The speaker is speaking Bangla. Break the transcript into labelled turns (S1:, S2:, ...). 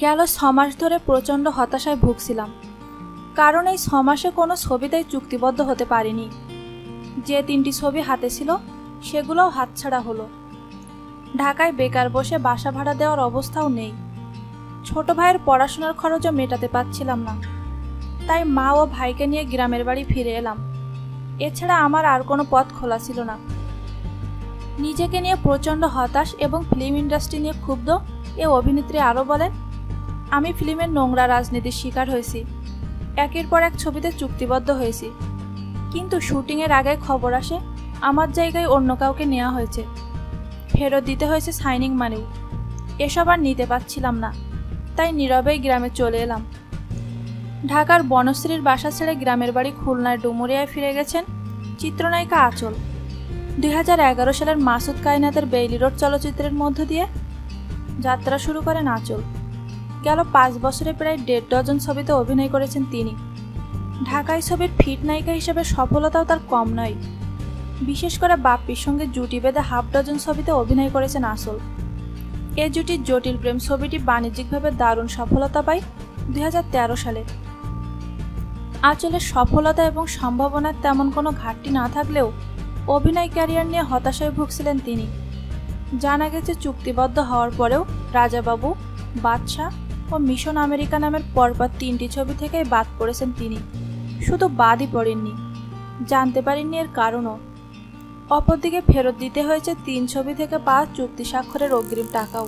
S1: গেল ছমাস ধরে প্রচণ্ড হতাশায় ভুগছিলাম। কারণ এই ছমাসে কোনো ছবিতেই চুক্তিবদ্ধ হতে পারিনি। যে তিনটি ছবি হাতে ছিল, সেগুলোও হাতছাড়া হলো। ঢাকায় বেকার বসে বাসা ভাড়া দেওয়ার অবস্থাও নেই। ছোট ভাইয়ের পড়াশোনার খরচও মেটাতে পারছিলাম না। তাই মা ও ভাইকে নিয়ে গ্রামের বাড়ি ফিরে এলাম। এছাড়া আমার আর কোনো পথ খোলা ছিল না। নিজেকে নিয়ে প্রচণ্ড হতাশ এবং ফিল্ম ইন্ডাস্ট্রি নিয়ে ক্ষুব্ধ এ অভিনেত্রী আরও বলেন, আমি ফিল্মের নোংরা রাজনীতির শিকার হয়েছি। একের পর এক ছবিতে চুক্তিবদ্ধ হয়েছি। কিন্তু শুটিংয়ের আগে খবর আসে, আমার জায়গায় অন্য কাউকে নেওয়া হয়েছে। ফেরত দিতে হয়েছে সাইনিং মানিও এসব আর নিতে পারছিলাম না। তাই নীরবেই গ্রামে চলে এলাম। ঢাকার বনশ্রীর বাসা ছেড়ে গ্রামের বাড়ি খুলনার ডুমুরিয়ায় ফিরে গেছেন চিত্রনায়িকা আচল। দুই হাজার এগারো সালের মাসুদ কায়নাতের বেইলি রোড চলচ্চিত্রের মধ্য দিয়ে যাত্রা শুরু করেন আচল। গেল পাঁচ বছরে প্রায় দেড় ডজন ছবিতে অভিনয় করেছেন তিনি। ঢাকায় ছবির ফিট নায়িকা হিসেবে সফলতাও তার কম নয়। বিশেষ করে বাপ্পির সঙ্গে জুটি বেঁধে হাফ ডজন ছবিতে অভিনয় করেছেন আসল এ জুটির জটিল প্রেম ছবিটি বাণিজ্যিকভাবে দারুণ সফলতা পায় দু হাজার তেরো সালে। আঁচলের সফলতা এবং সম্ভাবনার তেমন কোনো ঘাটতি না থাকলেও অভিনয় ক্যারিয়ার নিয়ে হতাশায় ভুগছিলেন তিনি। জানা গেছে, চুক্তিবদ্ধ হওয়ার পরেও রাজাবাবু, বাদশাহ ও মিশন আমেরিকা নামের পরপর তিনটি ছবি থেকেই বাদ পড়েছেন তিনি। শুধু বাদই পড়েননি, জানতে পারেননি এর কারণও। অপরদিকে ফেরত দিতে হয়েছে তিন ছবি থেকে পাওয়া চুক্তি স্বাক্ষরের অগ্রিম টাকাও।